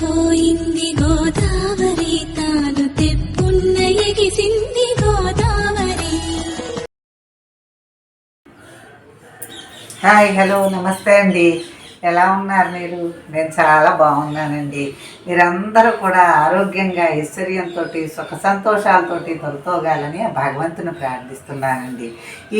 పోయింది గోదావరి తాను తెప్పున్న ఎగిసింది గోదావరి హాయ్ హలో నమస్తే అండి. ఎలా ఉన్నారు మీరు? నేను చాలా బాగున్నానండి. మీరందరూ కూడా ఆరోగ్యంగా ఐశ్వర్యంతో సుఖ సంతోషాలతోటి తొలతోగాలని ఆ భగవంతుని ప్రార్థిస్తున్నానండి.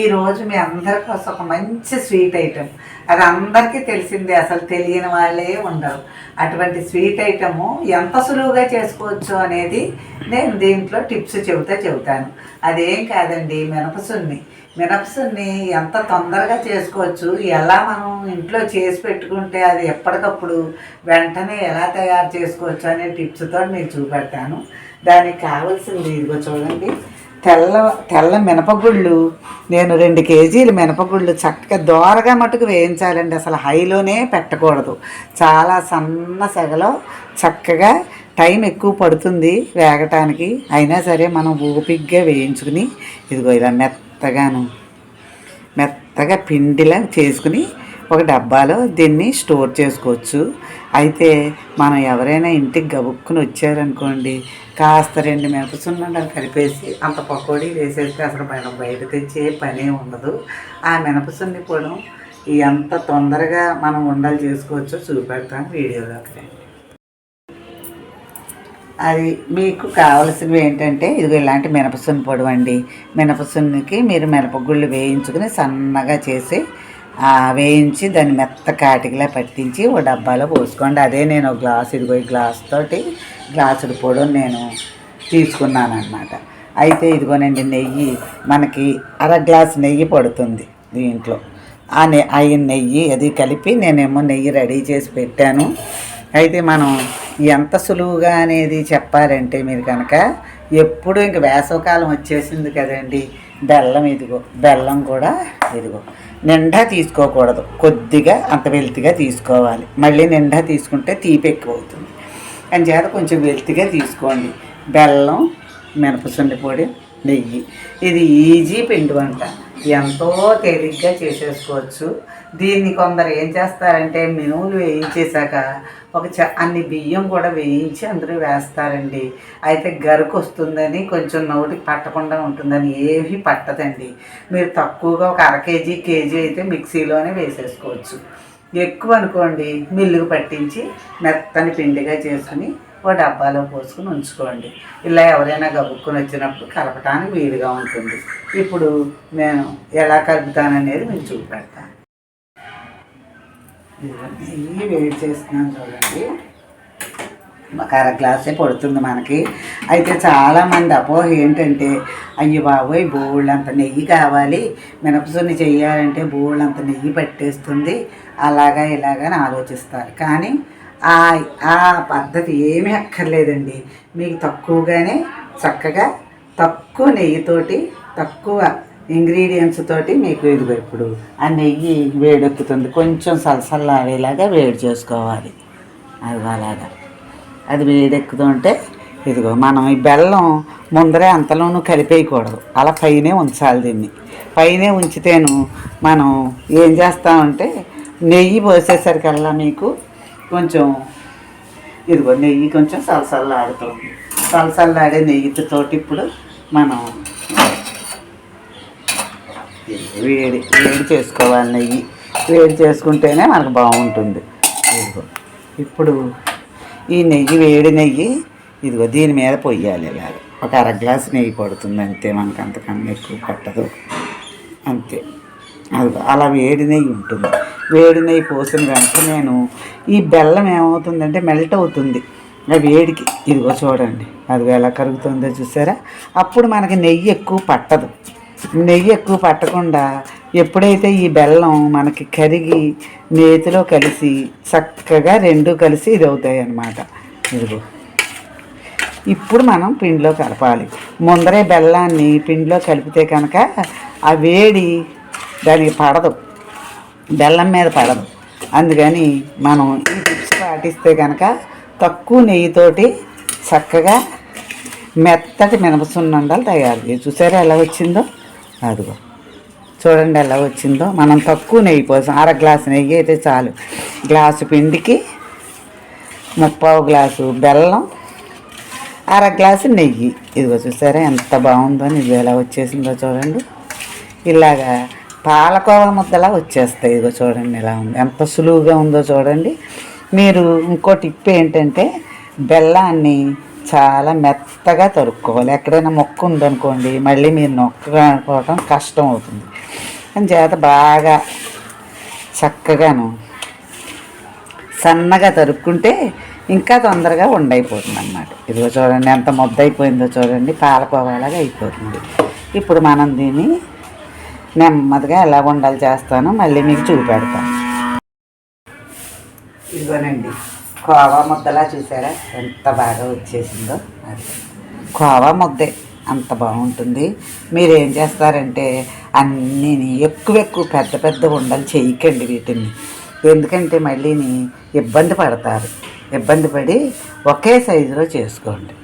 ఈరోజు మీ అందరి కోసం ఒక మంచి స్వీట్ ఐటెం. అది అందరికీ తెలిసిందే అసలు తెలియని వాళ్ళే ఉండరు. అటువంటి స్వీట్ ఐటము ఎంత సులువుగా చేసుకోవచ్చు అనేది నేను దీంట్లో టిప్స్ చెబుతా చెబుతాను. అదేం కాదండి మినపసున్ని. మినపసున్ని ఎంత తొందరగా చేసుకోవచ్చు ఎలా మనం ఇంట్లో చేసి పెట్టుకుంటే అది ఎప్పటికప్పుడు వెంటనే ఎలా తయారు చేసుకోవచ్చు అనే టిప్స్తో మీకు చూపెడతాను. దానికి కావాల్సింది ఇదిగో చూడండి తెల్ల తెల్ల మినపగుళ్ళు. నేను రెండు కేజీలు మినపగుళ్ళు చక్కగా దోరగా మటుకు వేయించాలండి అసలు హైలోనే పెట్టకూడదు. చాలా సన్న సెగలో చక్కగా టైం ఎక్కువ పడుతుంది వేగటానికి. అయినా సరే మనం ఓపిగ్గా వేయించుకుని ఇదిగో ఇలా మెత్తగాను మెత్తగా పిండిలా చేసుకుని ఒక డబ్బాలో దీన్ని స్టోర్ చేసుకోవచ్చు. అయితే మనం ఎవరైనా ఇంటికి గబుక్కుని వచ్చారనుకోండి కాస్త రెండు మినపసున్నండలు కలిపేసి అంత పకోడీ వేసేస్తే అసలు మనం బయట తెచ్చే పనే ఉండదు ఆ మినపసున్ని కూడా ఎంత తొందరగా మనం ఉండలు చేసుకోవచ్చో చూపెడతాను వీడియోలోకి రండి. అది మీకు కావలసినవి ఏంటంటే ఇదిగో ఇలాంటి మినపసున్ని పొడవండి మినపసున్నికి మీరు మినపగుళ్ళు వేయించుకుని సన్నగా చేసి వేయించి దాన్ని మెత్త కాటికిలా పట్టించి ఓ డబ్బాలో పోసుకోండి. అదే నేను ఒక గ్లాస్ ఇదిగో గ్లాస్ తోటి గ్లాసుడు పొడుని నేను తీసుకున్నాను అయితే ఇదిగోనండి నెయ్యి మనకి అర గ్లాస్ నెయ్యి పడుతుంది దీంట్లో. ఆ నె అయిన నెయ్యి అది కలిపి నేనేమో నెయ్యి రెడీ చేసి పెట్టాను. అయితే మనం ఎంత సులువుగా అనేది చెప్పారంటే మీరు కనుక ఎప్పుడు ఇంక వేసవకాలం వచ్చేసింది కదండి. బెల్లం ఇదిగో బెల్లం కూడా ఇదిగో. నిండా తీసుకోకూడదు. కొద్దిగా అంత వెల్తిగా తీసుకోవాలి. మళ్ళీ నిండా తీసుకుంటే తీపి ఎక్కువ అవుతుంది అంచేత కొంచెం వెల్తిగా తీసుకోండి. బెల్లం మినపసుండి పొడి నెయ్యి. ఇది ఈజీ పిండి వంట. ఎంతో తేలిగ్గా చేసేసుకోవచ్చు. దీన్ని కొందరు ఏం చేస్తారంటే మినువులు వేయించేశాక ఒక చ అన్ని బియ్యం కూడా వేయించి అందరూ వేస్తారండి. అయితే గరుకు వస్తుందని కొంచెం నోటికి పట్టకుండా ఉంటుందని ఏవి పట్టదండి. మీరు తక్కువగా ఒక అర కేజీ కేజీ అయితే మిక్సీలోనే వేసేసుకోవచ్చు. ఎక్కువ అనుకోండి మిల్లుకు పట్టించి మెత్తని పిండిగా చేసుకుని ఓ డబ్బాలో పోసుకుని ఉంచుకోండి. ఇలా ఎవరైనా గబుక్కుని వచ్చినప్పుడు కలపటానికి వీలుగా ఉంటుంది. ఇప్పుడు నేను ఎలా కలుపుతాననేది మీకు చూపెడతాను. నెయ్యి వేడి చేస్తున్నాను చూడండి. ఒక అర గ్లాసే పడుతుంది మనకి. అయితే చాలామంది అపోహ ఏంటంటే అయ్యి బాబోయ్ బోళ్ళంత నెయ్యి కావాలి. మినపసున్ని చేయాలంటే బోళ్ళంత నెయ్యి పట్టేస్తుంది. అలాగా ఇలాగని అని ఆలోచిస్తారు. కానీ ఆ ఆ పద్ధతి ఏమీ అక్కర్లేదండి. మీకు తక్కువగానే చక్కగా తక్కువ నెయ్యితోటి తక్కువ ఇంగ్రీడియంట్స్ తోటి మీకు ఇదిగో ఇప్పుడు ఆ నెయ్యి వేడెక్కుతుంది. కొంచెం సలసల్లాడేలాగా వేడి చేసుకోవాలి. అది అలాగా. అది వేడెక్కుతుంటే ఇదిగో మనం ఈ బెల్లం ముందరే అంతలోనూ కలిపేయకూడదు. అలా పైనే ఉంచాలి దీన్ని. పైనే ఉంచితేను మనం ఏం చేస్తామంటే నెయ్యి పోసేసరికల్లా మీకు కొంచెం ఇదిగో నెయ్యి కొంచెం సలసల్లాడుతుంది సలసల్లాడే నెయ్యితో ఇప్పుడు మనం వేడి వేడి చేసుకోవాలి నెయ్యి. వేడి చేసుకుంటేనే మనకు బాగుంటుంది. ఇదిగో ఇప్పుడు ఈ నెయ్యి వేడి నెయ్యి ఇదిగో దీని మీద పొయ్యాలి ఇలాగ. ఒక అర గ్లాస్ నెయ్యి పడుతుంది అంతే మనకు అంతకన్నా ఎక్కువ పట్టదు. అంతే. అది అలా వేడి నెయ్యి ఉంటుంది. వేడి నెయ్యి పోసిన వెంటనే నేను ఈ బెల్లం ఏమవుతుందంటే మెల్ట్ అవుతుంది. ఆ వేడికి. ఇదిగో చూడండి. అది ఎలా కరుగుతుందో చూసారా? అప్పుడు మనకి నెయ్యి ఎక్కువ పట్టదు. నెయ్యి ఎక్కువ పట్టకుండా ఎప్పుడైతే ఈ బెల్లం మనకి కరిగి నేతిలో కలిసి చక్కగా రెండు కలిసి ఇది అవుతాయి అన్నమాట. ఇదిగో. ఇప్పుడు మనం పిండిలో కలపాలి. ముందరే బెల్లాన్ని పిండిలో కలిపితే కనుక ఆ వేడి దానికి పడదు. బెల్లం మీద పడదు. అందుకని మనం ఈ టిప్స్ పాటిస్తే కనుక తక్కువ నెయ్యితోటి చక్కగా మెత్తటి మినపసున్నండాలు తయారు చేసి చూసారా ఎలా వచ్చిందో? అదిగో. చూడండి ఎలా వచ్చిందో. మనం తక్కువ నెయ్యి పోసాం అర గ్లాసు నెయ్యి అయితే చాలు. గ్లాసు పిండికి ముప్పావు గ్లాసు బెల్లం అర గ్లాసు నెయ్యి. ఇదిగో చూసారా ఎంత బాగుందో ఇది ఎలా వచ్చేసిందో చూడండి. ఇలాగా పాలకోవ ముద్దలా వచ్చేస్తాయి. ఇదిగో చూడండి ఎలా ఉంది. ఎంత సులువుగా ఉందో చూడండి. మీరు ఇంకో టిప్ ఏంటంటే బెల్లాన్ని చాలా మెత్తగా తరుక్కోవాలి. ఎక్కడైనా మొక్క ఉందనుకోండి మళ్ళీ మీరు నొక్కకపోవడం కష్టం అవుతుంది. అని చేత బాగా చక్కగాను సన్నగా తరుక్కుంటే ఇంకా తొందరగా ఉండైపోతుంది అన్నమాట ఇదిగో చూడండి ఎంత ముద్ద అయిపోయిందో చూడండి. పాలకోవాలాగా అయిపోతుంది. ఇప్పుడు మనం దీన్ని నెమ్మదిగా ఎలా ఉండాలి చేస్తానో మళ్ళీ మీకు చూపెడతాను ఇదిగోనండి కోవా ముద్దలా చూసారా? ఎంత బాగా వచ్చేసిందో అది. కోవా ముద్దే అంత బాగుంటుంది. మీరు ఏం చేస్తారంటే అన్నీ ఎక్కువ ఎక్కువ పెద్ద పెద్ద ఉండలు చేయకండి వీటిని. ఎందుకంటే మళ్ళీని ఇబ్బంది పడతారు. ఇబ్బంది పడి ఒకే సైజులో చేసుకోండి.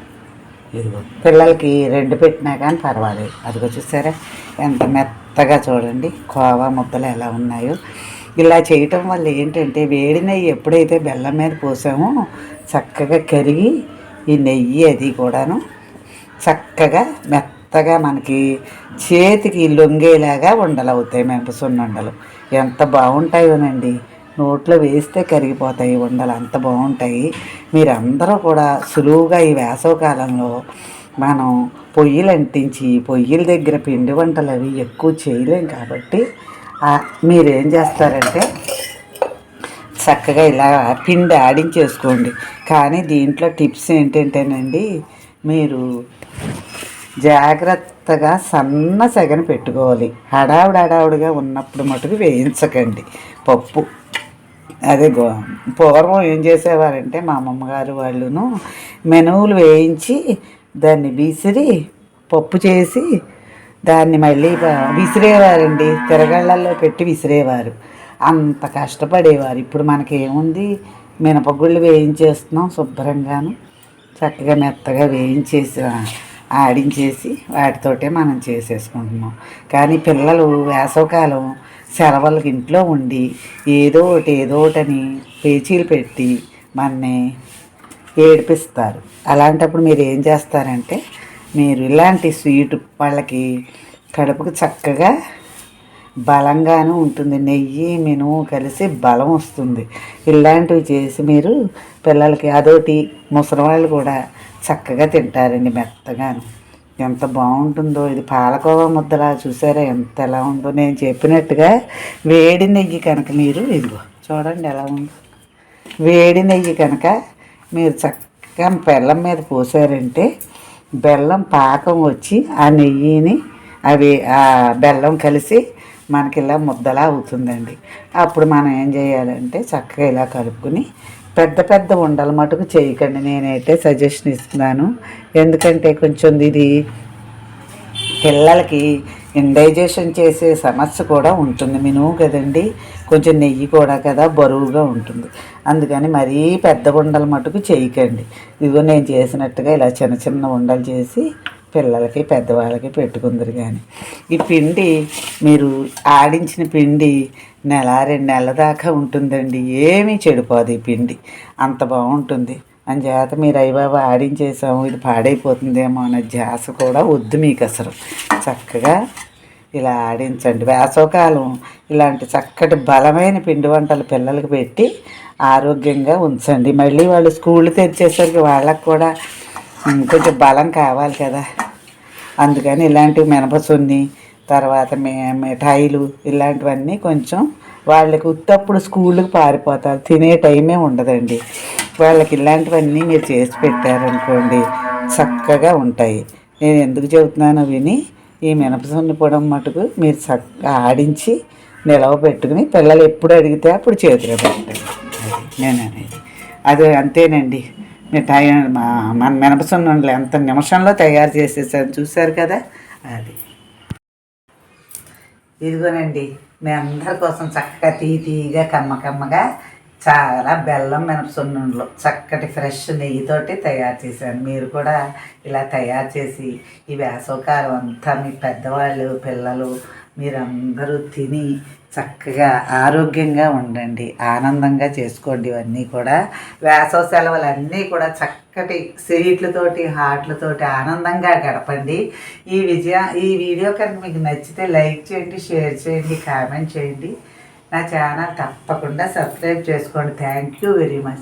ఇదిగో పిల్లలకి రెండు పెట్టినా కానీ పర్వాలేదు. అదిగో చూసారా? ఎంత మెత్త మెత్తగా చూడండి కోవా ముద్దలు ఎలా ఉన్నాయో. ఇలా చేయటం వల్ల ఏంటంటే వేడి నెయ్యి ఎప్పుడైతే బెల్లం మీద పోసామో చక్కగా కరిగి ఈ నెయ్యి అది కూడాను చక్కగా మెత్తగా మనకి చేతికి లొంగేలాగా ఉండలు అవుతాయి మెంప సున్నుండలు. ఎంత బాగుంటాయోనండి. నోట్లో వేస్తే కరిగిపోతాయి ఉండలు అంత బాగుంటాయి. మీరందరూ కూడా సులువుగా ఈ వేసవ కాలంలో మనం పొయ్యిలు అంటించి పొయ్యిల దగ్గర పిండి వంటలు అవి ఎక్కువ చేయలేం కాబట్టి మీరేం చేస్తారంటే చక్కగా ఇలా పిండి ఆడించేసుకోండి. కానీ దీంట్లో టిప్స్ ఏంటంటేనండి మీరు జాగ్రత్తగా సన్న సెగన పెట్టుకోవాలి. హడావుడి హడావుడిగా ఉన్నప్పుడు మటుకు వేయించకండి. పప్పు. అదే గో పూర్వం ఏం చేసేవారంటే మా అమ్మమ్మగారు వాళ్ళును మెనువులు వేయించి దాన్ని విసిరి పప్పు చేసి దాన్ని మళ్ళీ విసిరేవారండి. తిరగళ్ళల్లో పెట్టి విసిరేవారు. అంత కష్టపడేవారు. ఇప్పుడు మనకి ఏముంది మినపగుళ్ళు వేయించేస్తున్నాం శుభ్రంగాను. చక్కగా మెత్తగా వేయించేసి ఆడించేసి వాటితోటే మనం చేసేసుకుంటున్నాం. కానీ పిల్లలు వేసవకాలం సెలవులకి ఇంట్లో ఉండి ఏదో ఒకటి ఏదో ఒకటని పేచీలు పెట్టి మనని ఏడిపిస్తారు. అలాంటప్పుడు మీరు ఏం చేస్తారంటే మీరు ఇలాంటి స్వీట్ వాళ్ళకి కడుపుకు చక్కగా బలంగానే ఉంటుంది. నెయ్యి మినుము కలిసి బలం వస్తుంది. ఇలాంటివి చేసి మీరు పిల్లలకి అదోటి ముసలి వాళ్ళు కూడా చక్కగా తింటారండి మెత్తగాను. ఎంత బాగుంటుందో. ఇది పాలకోవా ముద్దలా చూసారా? ఎంత ఎలా ఉందో. నేను చెప్పినట్టుగా వేడి నెయ్యి కనుక మీరు ఇదిగో చూడండి ఎలా ఉందో. వేడి నెయ్యి కనుక మీరు చక్కగా బెల్లం మీద పోసారంటే బెల్లం పాకం వచ్చి ఆ నెయ్యిని అవి ఆ బెల్లం కలిసి మనకి ఇలా ముద్దలా అవుతుందండి. అప్పుడు మనం ఏం చేయాలంటే చక్కగా ఇలా కలుపుకుని పెద్ద పెద్ద ఉండలు మటుకు చేయకండి. నేనైతే సజెషన్ ఇస్తున్నాను. ఎందుకంటే కొంచెం ఇది పిల్లలకి ఇండైజేషన్ చేసే సమస్య కూడా ఉంటుంది. మినువు కదండి. కొంచెం నెయ్యి కూడా కదా బరువుగా ఉంటుంది. అందుకని మరీ పెద్ద ఉండలు మటుకు చేయకండి. ఇదిగో నేను చేసినట్టుగా ఇలా చిన్న చిన్న ఉండలు చేసి పిల్లలకి పెద్దవాళ్ళకి పెట్టుకుందరు కానీ ఈ పిండి మీరు ఆడించిన పిండి నెల రెండు నెలల దాకా ఉంటుందండి. ఏమీ చెడిపోదు ఈ పిండి. అంత బాగుంటుంది. అంచేత మీరు అయ్యబాబు ఆడించేసాము ఇది పాడైపోతుందేమో అనే ధ్యాస కూడా వద్దు మీకు అసలు చక్కగా ఇలా ఆడించండి. వేసవకాలం ఇలాంటి చక్కటి బలమైన పిండి వంటలు పిల్లలకు పెట్టి ఆరోగ్యంగా ఉంచండి. మళ్ళీ వాళ్ళు స్కూల్ తెరిచేసరికి వాళ్ళకు కూడా కొంచెం బలం కావాలి కదా. అందుకని ఇలాంటివి మినపసున్ని తర్వాత మే మిఠాయిలు ఇలాంటివన్నీ కొంచెం వాళ్ళకి ఉత్తప్పుడు స్కూల్కి పారిపోతారు. తినే టైమే ఉండదండి. వాళ్ళకి ఇలాంటివన్నీ మీరు చేసి పెట్టారనుకోండి చక్కగా ఉంటాయి. నేను ఎందుకు చెబుతున్నానో విని ఈ మినపసున్ని పొడం మటుకు మీరు చక్కగా ఆడించి నిలవ పెట్టుకుని పిల్లలు ఎప్పుడు అడిగితే అప్పుడు చేతిలో పెట్టండి. అది నేను అనేది. అది అంతేనండి. మిఠాయి మా- మన మినపసున్నుండలు ఎంత నిమిషంలో తయారు చేసేసాను చూశారు కదా? అది. ఇదిగోనండి మీ అందరి కోసం చక్కగా తీ తీగా కమ్మ కమ్మగా చాలా బెల్లం మినపసున్నుండలు. చక్కటి ఫ్రెష్ నెయ్యితోటి తయారు చేశాను. మీరు కూడా ఇలా తయారు చేసి ఈ వేసవకాలం అంతా మీ పెద్దవాళ్ళు పిల్లలు మీరందరూ తిని చక్కగా ఆరోగ్యంగా ఉండండి. ఆనందంగా చేసుకోండి ఇవన్నీ కూడా. వేసవ సెలవులు అన్నీ కూడా చక్కటి స్వీట్లతోటి హాట్లతోటి ఆనందంగా గడపండి. ఈ విజయ ఈ వీడియో కనుక మీకు నచ్చితే లైక్ చేయండి షేర్ చేయండి కామెంట్ చేయండి. నా ఛానల్ తప్పకుండా సబ్స్క్రైబ్ చేసుకోండి. Thank you very much